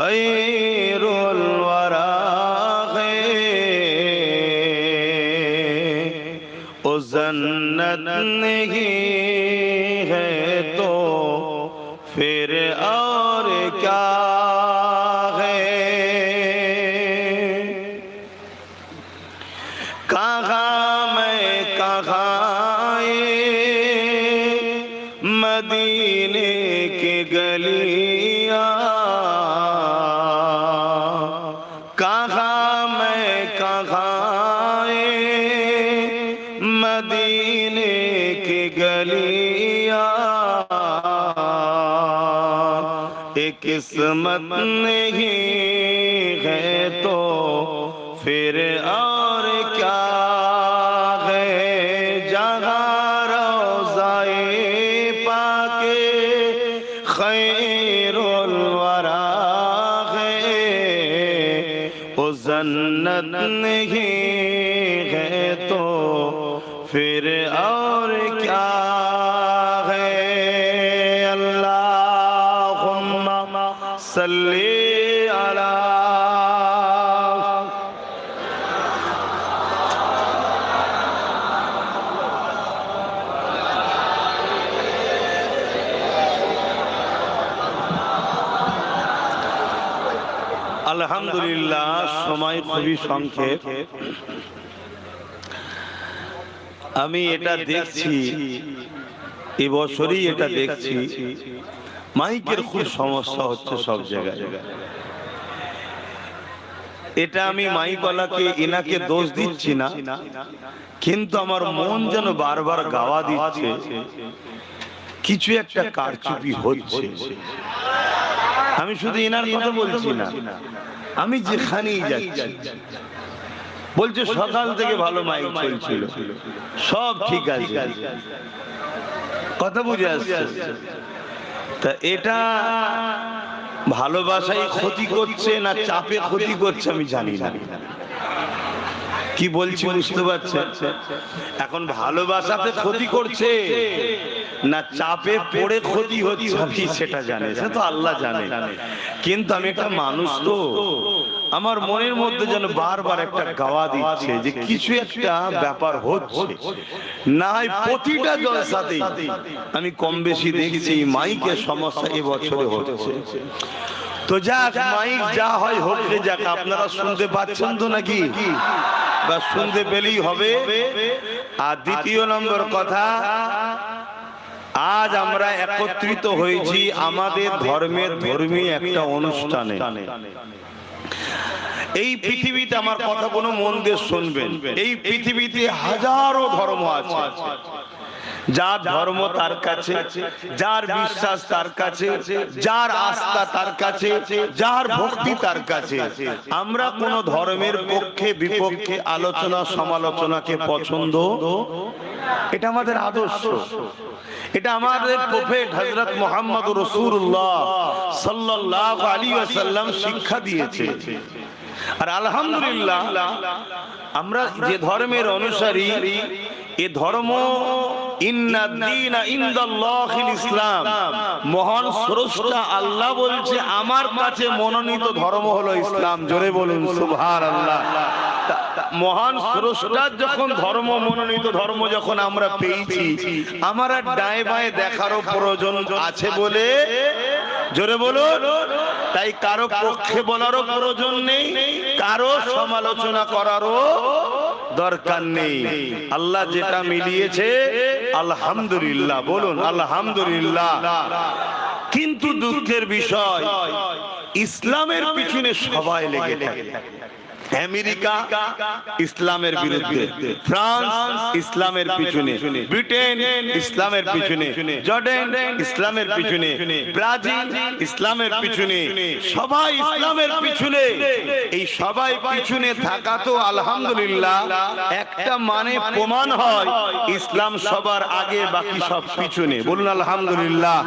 خیر الورا ہے او زنت نہیں ہے تو پھر اور کیا ہے؟ کہاں میں کہاں مدینے کے گلی لگائے۔ مدینے کی گلیاں۔ ایک قسمت نہیں ہے تو پھر اور کیا ہے؟ جہاں روزائے پاکے خیر۔ نہیں ہے تو پھر اور کیا ہے؟ اللہم صلی আলহামদুলিল্লাহ, সময় খুবই সংক্ষেপ। আমি এটা দেখছি এবছরই এটা দেখছি। মাইকের খুব সমস্যা হচ্ছে সব জায়গায়। এটা আমি মাইকওয়ালাকে, এনাকে দোষ দিচ্ছি না, কিন্তু আমার মন যেন বারবার গাওয়া দিচ্ছে। কিছু একটা কারচুপি হচ্ছে। আমি শুধু এনার কথা বলছি না। আমি যেখানেই যাচ্ছি। বলছে সকাল থেকে ভালো মাইক চলছিল। সব ঠিক আছে। কথা বুঝে আসছে। তা এটা ভালোবাসায় ক্ষতি করছে না চাপে ক্ষতি করছে আমি জানি না। কি বলছি বুঝতে পারছেন এখন ভালোবাসাতে ক্ষতি করছে না চাপে পড়ে ক্ষতি হচ্ছে? সেটা জানে, সে তো আল্লাহ জানে। কিন্তু আমি একটা মানুষ তো, আমার মনের মধ্যে যেন বারবার একটা গাওয়া দিচ্ছে যে কিছু একটা ব্যাপার হচ্ছে। না প্রতিটা জলসাতেই। আমি কম বেশি দেখছি, মাইকের সমস্যা এবছরে হচ্ছে। তো যাক, মাইক যা হয় হোক যাক, আপনারা শুনতে পাচ্ছেন তো নাকি? বা শুনতে পেলেই হবে। আর দ্বিতীয় নম্বর কথা, আজ আমরা একত্রিত হয়েছি আমাদের ধর্মের ধর্মী একটা অনুষ্ঠানে। এই পৃথিবীতে আমার কথা কোনো মন দিয়ে শুনবেন। এই পৃথিবীতে হাজারো ধর্ম আছে। যার ধর্ম তার কাছে, যার বিশ্বাস তার কাছে, যার আস্থা তার কাছে, যার ভক্তি তার কাছে। আমরা কোন ধর্মের পক্ষে, বিপক্ষে আলোচনা, সমালোচনাকে পছন্দ? এটা আমাদের আদর্শ। এটা আমাদের প্রফেট হযরত মুহাম্মদ রাসূলুল্লাহ সাল্লাল্লাহু আলাইহি ওয়াসাল্লাম শিক্ষা দিয়েছে। আর আলহামদুলিল্লাহ, আমরা যে ধর্মের অনুসারী, এ ধর্ম ইসলাম। মহান স্রষ্টা আল্লাহ বলছে আমার কাছে মনোনীত ধর্ম হলো ইসলাম। জোরে বলুন তা- মহান স্রষ্টার যখন ধর্ম মনোনীত ধর্ম যখন আমরা পেয়েছি আমার আর ডায়ে বায়ে দেখারও প্রয়োজন আছে বলে জোরে বলুন। তাই কারও পক্ষে বলারও প্রয়োজন নেই কারও সমালোচনা করারও দরকার নেই। আল্লাহ যেটা মিলিয়েছে, আলহামদুলিল্লাহ, বলুন, আলহামদুলিল্লাহ। কিন্তু দুঃখের বিষয়, ইসলামের পিছনে সবাই লেগে থাকে। আমেরিকা ইসলামের বিরুদ্ধে ফ্রান্স ইসলামের পিছনে ব্রিটেন ইসলামের পিছনে জর্ডান ইসলামের পিছনে ব্রাজিল ইসলামের পিছনে সবাই ইসলামের পিছনে। এই সবাই পিছনে থাকা তো আলহামদুলিল্লাহ একটা মানে প্রমাণ হয় ইসলাম সবার আগে বাকি সব পিছনে। বলুন আলহামদুলিল্লাহ।